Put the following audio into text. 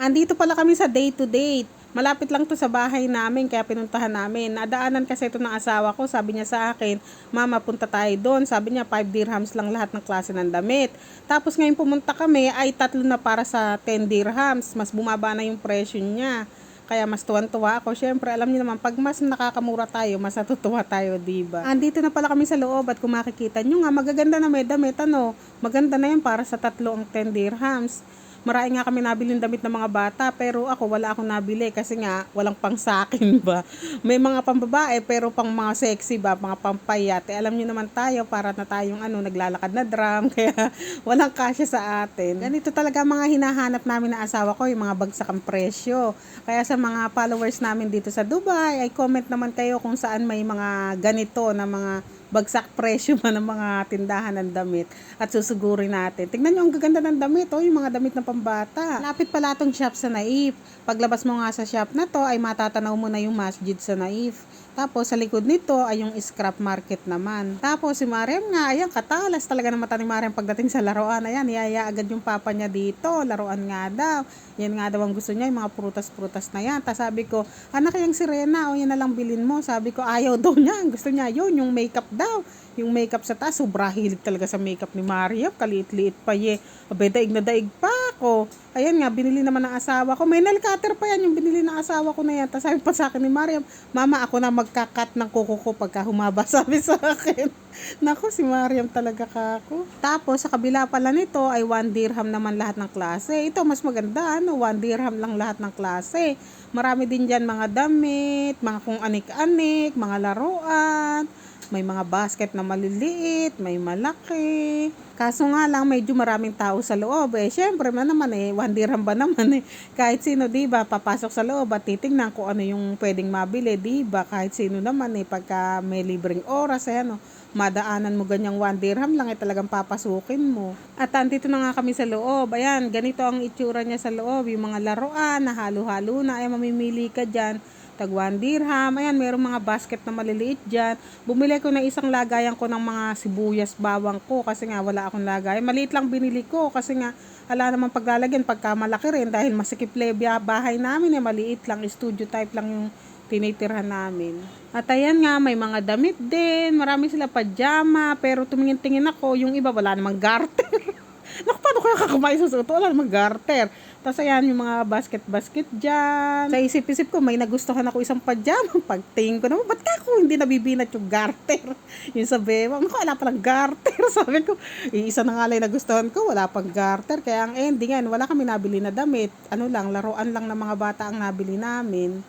Andito pala kami sa day to day. Malapit lang to sa bahay namin kaya pinuntahan namin. Nadaanan kasi ito ng asawa ko. Sabi niya sa akin, Mama, punta tayo doon. Sabi niya, 5 dirhams lang lahat ng klase ng damit. Tapos ngayon pumunta kami ay tatlo na para sa 10 dirhams. Mas bumaba na yung presyo niya. Kaya mas tuwan-tuwa ako. Siyempre, alam niyo naman, pag mas nakakamura tayo, mas natutuwa tayo, diba? Andito na pala kami sa loob at kung makikita nyo nga, magaganda na may damit, ano, maganda na yan para sa tatlo ang 10 dirhams. Marami nga kami nabili ng damit ng mga bata, pero ako wala akong nabili kasi nga walang pang sa akin ba. May mga pambabae pero pang mga sexy ba, mga pampayat. Eh, alam niyo naman tayo para na tayong ano naglalakad na drum kaya walang kasya sa atin. Ganito talaga mga hinahanap namin na asawa ko, yung mga bagsakang presyo. Kaya sa mga followers namin dito sa Dubai, ay comment naman kayo kung saan may mga ganito na mga bagsak presyo man ng mga tindahan ng damit at susugurin natin. Tingnan nyo ang gaganda ng damit, oh, yung mga damit ng pambata. Lapit pala tong shop sa Naif. Paglabas mo nga sa shop na to ay matatanaw mo na yung masjid sa Naif. Tapos sa likod nito ay yung scrap market naman. Tapos si Mariam nga, ayan, katalas talaga ng mata ni Mariam pagdating sa laruan. Ayan, iyaya agad yung papa niya dito. Laruan nga daw. Yan nga daw ang gusto niya, yung mga prutas-prutas na yan. Tapos sabi ko, anak yung sirena, o yan na lang bilin mo. Sabi ko, ayaw daw niya. Gusto niya yun, yung makeup daw. Yung makeup sa taas, sobra hilig talaga sa makeup ni Mariam. Kaliit-liit pa ye. Abe, daig na daig pa ako. Ayan nga, binili naman ng asawa ko. May nail cutter pa yan, yung binili ng asawa ko na yan. Tapos sabi pa sa akin ni Mariam, Mama, ako na magkakat ng kuko ko pagka humaba. Sabi sa akin. Nako, si Mariam talaga kako. Tapos, sa kabila pala nito ay 1 dirham naman lahat ng klase. Ito, mas maganda, ano, 1 dirham lang lahat ng klase. Marami din dyan mga damit, mga kung anik-anik, mga laruan. May mga basket na maliliit, may malaki. Kaso nga lang, medyo maraming tao sa loob. Eh, syempre man naman eh, 1 dirham ba naman eh. Kahit sino, di ba, papasok sa loob at titingnan kung ano yung pwedeng mabili, di ba? Kahit sino naman eh, pagka may libreng oras, eh, ano, madaanan mo ganyang 1 dirham lang, eh, talagang papasukin mo. At andito na nga kami sa loob. Ayan, ganito ang itsura niya sa loob. Yung mga laruan na halo-halo na, ay mamimili ka dyan tag 1 dirham. Ayan, mayroong mga basket na maliliit dyan. Bumili ko na isang lagayan ko ng mga sibuyas, bawang ko kasi nga wala akong lagay. Maliit lang binili ko kasi nga ala naman paglalagyan pagka malaki rin dahil masikip lebya bahay namin eh maliit lang studio type lang yung tinitirhan namin. At ayan nga, may mga damit din, marami sila pajama, pero tumingin-tingin ako, yung iba wala namang garter. Naku, paano kaya kakamay sa suot? Wala namang garter. Tapos ayan, yung mga basket-basket dyan. Sa isip-isip ko, may nagustuhan ako isang pajama. Pagtingin ko naman, ba't ka ako hindi nabibinat yung garter? yung sa beba, naku, wala palang garter. Sabi ko, isa na nga lang nagustuhan ko, wala pang garter. Kaya ang ending yan, wala kami nabili na damit. Ano lang, laruan lang ng mga bata ang nabili namin.